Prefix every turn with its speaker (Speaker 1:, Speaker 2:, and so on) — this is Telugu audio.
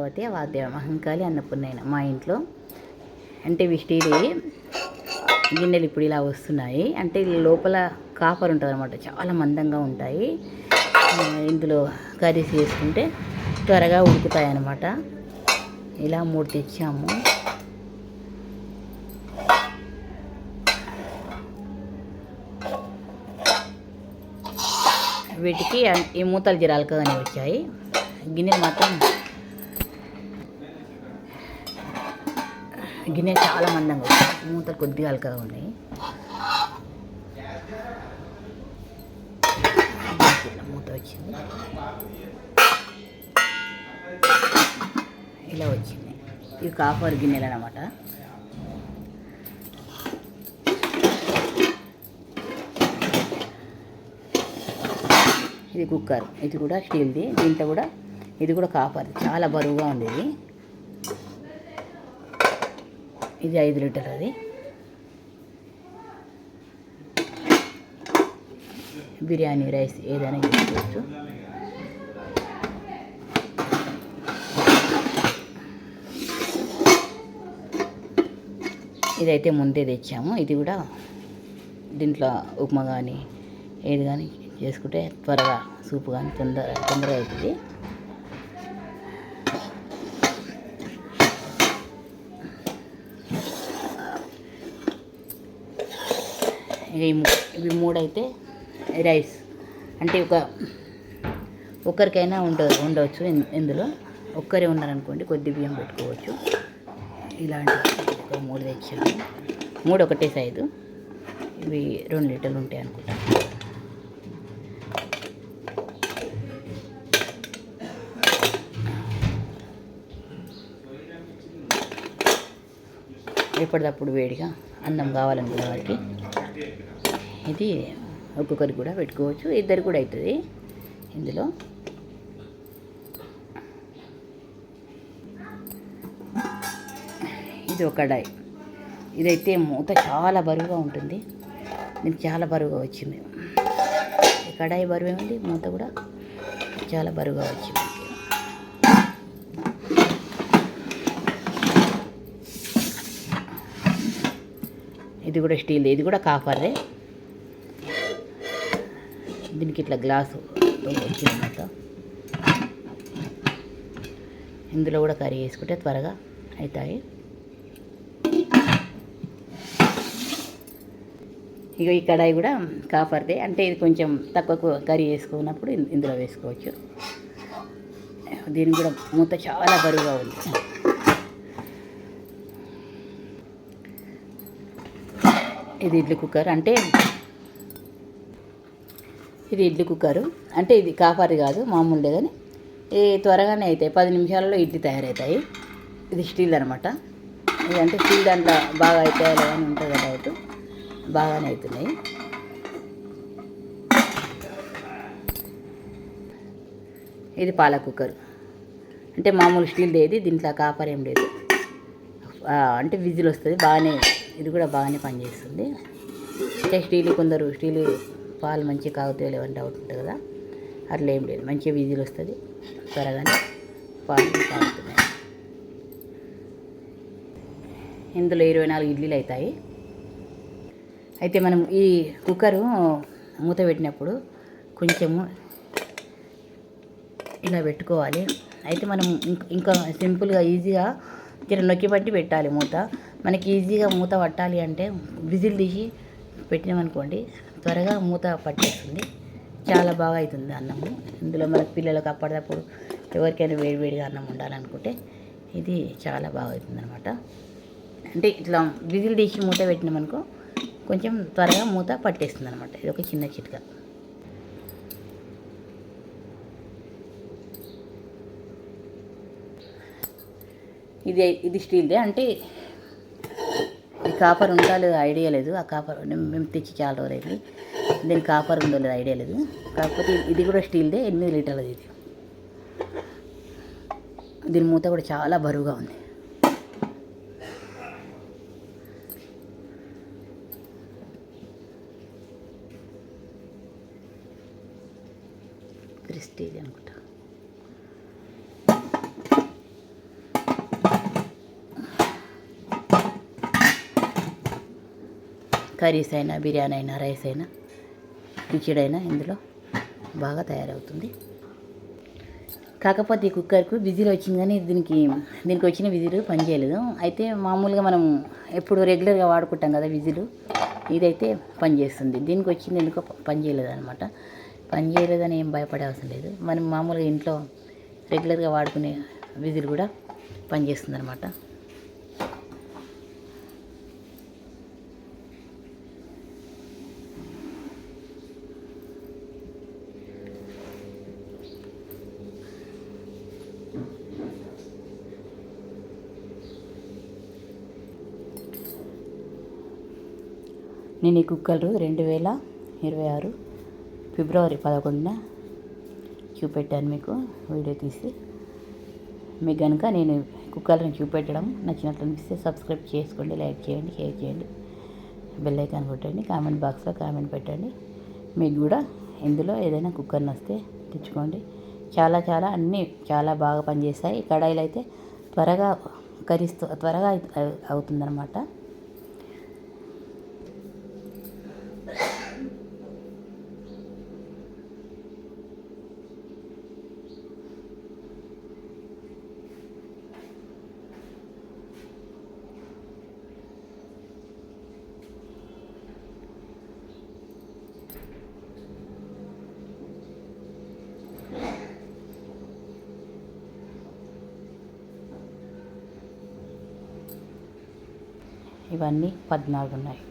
Speaker 1: భగవతి వాద్య అహంకాలి అన్నపూర్ణైన మా ఇంట్లో. అంటే ఇవి స్టీల్ గిన్నెలు ఇప్పుడు ఇలా వస్తున్నాయి. అంటే లోపల కాపర్ ఉంటుంది అనమాట చాలా మందంగా ఉంటాయి. ఇందులో కర్రీస్ చేసుకుంటే త్వరగా ఉడుకుతాయి అన్నమాట ఇలా మూడు తెచ్చాము. వీటికి ఈ మూతలు జిరాలకగానే వచ్చాయి. గిన్నెలు మాత్రం గిన్నె చాలా మందంగా వచ్చాయి మూతలు కొద్దిగా అలకగా ఉన్నాయి మూత వచ్చింది. ఇలా వచ్చింది. ఇవి కాపర్ గిన్నెలు అనమాట ఇది కుక్కర్. ఇది కూడా స్టీల్ది. దీంట్లో కూడా ఇది కూడా కాపర్ చాలా బరువుగా ఉంది ఇది. ఇది ఐదు లీటర్ అది. బిర్యానీ రైస్ ఏదైనా చేసుకోవచ్చు ఇదైతే ముందే తెచ్చాము. ఇది కూడా దీంట్లో ఉప్మా కానీ ఏది కానీ చేసుకుంటే త్వరగా సూప్ కానీ తొందర తొందరగా అవుతుంది ఇవి ఇవి మూడైతే రైస్. అంటే ఒక ఒక్కరికైనా ఉండ ఉండవచ్చు ఇందులో. ఒక్కరే ఉన్నారనుకోండి కొద్ది బియ్యం పెట్టుకోవచ్చు. ఇలాంటి ఒక మూడు తెచ్చాము మూడు ఒకటే సైజు. ఇవి రెండు లీటర్లు ఉంటాయి అనుకుంటా. ఎప్పటికప్పుడు వేడిగా అన్నం కావాలనుకునే వారికి ఇది ఒక్కొక్కరికి కూడా పెట్టుకోవచ్చు ఇద్దరు కూడా అవుతుంది ఇందులో ఇది ఒక కడాయి ఇదైతే మూత చాలా బరువుగా ఉంటుంది. దీనికి చాలా బరువుగా వచ్చింది. కడాయి బరువు ఏముంది? మూత కూడా చాలా బరువుగా వచ్చింది. ఇది కూడా స్టీల్ ఇది కూడా కాపర్దే దీనికి ఇట్లా గ్లాసు వచ్చిందన్నమాట ఇందులో కూడా కర్రీ వేసుకుంటే త్వరగా అవుతాయి ఇక ఈ కడాయి కూడా కాపర్దే. అంటే ఇది కొంచెం తక్కువ కర్రీ వేసుకున్నప్పుడు ఇందులో వేసుకోవచ్చు. దీనికి కూడా మూత చాలా బరువుగా ఉంది. ఇది ఇడ్లీ కుక్కర్. అంటే ఇది ఇడ్లీ కుక్కరు. అంటే ఇది కాపరి కాదు మామూలుదే కానీ ఈ త్వరగానే అవుతాయి పది నిమిషాలలో ఇడ్లీ తయారవుతాయి ఇది స్టీల్ అనమాట ఇది అంటే స్టీల్ దాంట్లో బాగా అవుతాయి అని ఉంటుంది కదా డౌట్. బాగానే అవుతున్నాయి ఇది పాల కుక్కర్. అంటే మామూలు స్టీల్ది ఏది దీంట్లో కాపర్ ఏం లేదు. అంటే విజిల్ వస్తుంది బాగానే ఇది కూడా బాగానే పనిచేస్తుంది. అంటే స్టీల్ కొందరు స్టీల్ పాలు మంచిగా కాగితే లేవని డౌట్ ఉంటుంది కదా. అట్లా ఏం లేదు. మంచిగా విజిల్ వస్తుంది. త్వరగానే పాలు కాగుతున్నాయి. ఇందులో ఇరవై నాలుగు ఇడ్లీలు అవుతాయి అయితే మనం ఈ కుక్కరు మూత పెట్టినప్పుడు కొంచెము ఇలా పెట్టుకోవాలి. అయితే మనం ఇంకా సింపుల్గా ఈజీగా జర నొక్కి పట్టి పెట్టాలి మూత. మనకి ఈజీగా మూత పట్టాలి అంటే విజిల్ తీసి పెట్టినామనుకోండి త్వరగా మూత పట్టేస్తుంది. చాలా బాగా అవుతుంది అన్నము. ఇందులో మన పిల్లలకు అప్పటిదప్పుడు ఎవరికైనా వేడివేడిగా అన్నం ఉండాలనుకుంటే ఇది చాలా బాగా అవుతుంది అనమాట అంటే ఇట్లా విజిల్ తీసి మూత పెట్టినామనుకో కొంచెం త్వరగా మూత పట్టేస్తుంది అనమాట ఇది ఒక చిన్న చిట్కా. ఇది ఇది స్టీల్దే. అంటే ఈ కాపర్ ఉందా లేదు ఐడియా లేదు. ఆ కాపర్ మేము తెచ్చి చాలా రోజులైంది దీని కాపర్ ఉందో లేదు ఐడియా లేదు. కాకపోతే ఇది కూడా స్టీల్దే ఎనిమిది లీటర్లది ఇది. దీని మూత కూడా చాలా బరువుగా ఉంది. ప్రెస్టీజ్ అనుకుంటా. కర్రీస్ అయినా బిర్యానీ అయినా రైస్ అయినా కిచిడైనా అయినా ఇందులో బాగా తయారవుతుంది. కాకపోతే ఈ కుక్కర్కు విజిల్ వచ్చింది కానీ దీనికి దీనికి వచ్చిన విజిల్ పనిచేయలేదు అయితే మామూలుగా మనం ఎప్పుడు రెగ్యులర్గా వాడుకుంటాం కదా విజిల్ ఇదైతే పనిచేస్తుంది దీనికి వచ్చింది ఎందుకో పనిచేయలేదు అనమాట పనిచేయలేదని ఏం భయపడే అవసరం లేదు. మనం మామూలుగా ఇంట్లో రెగ్యులర్గా వాడుకునే విజిల్ కూడా పనిచేస్తుంది అనమాట నేను ఈ కుక్కలు రెండు వేల ఇరవై ఆరు ఫిబ్రవరి పదకొండున చూపెట్టాను మీకు వీడియో తీసి. మీకు కనుక నేను కుక్కర్ని చూపెట్టడం నచ్చినట్లు అనిపిస్తే సబ్స్క్రైబ్ చేసుకోండి లైక్ చేయండి షేర్ చేయండి బెల్ ఐకాన్ కొట్టండి కామెంట్ బాక్స్లో కామెంట్ పెట్టండి. మీకు కూడా ఇందులో ఏదైనా కుక్కర్ని వస్తే తెచ్చుకోండి. చాలా చాలా అన్నీ చాలా బాగా పనిచేస్తాయి. కడాయిలు అయితే త్వరగా కరిస్తూ త్వరగా అవుతుందన్నమాట. ఇవన్నీ పద్నాలుగు ఉన్నాయి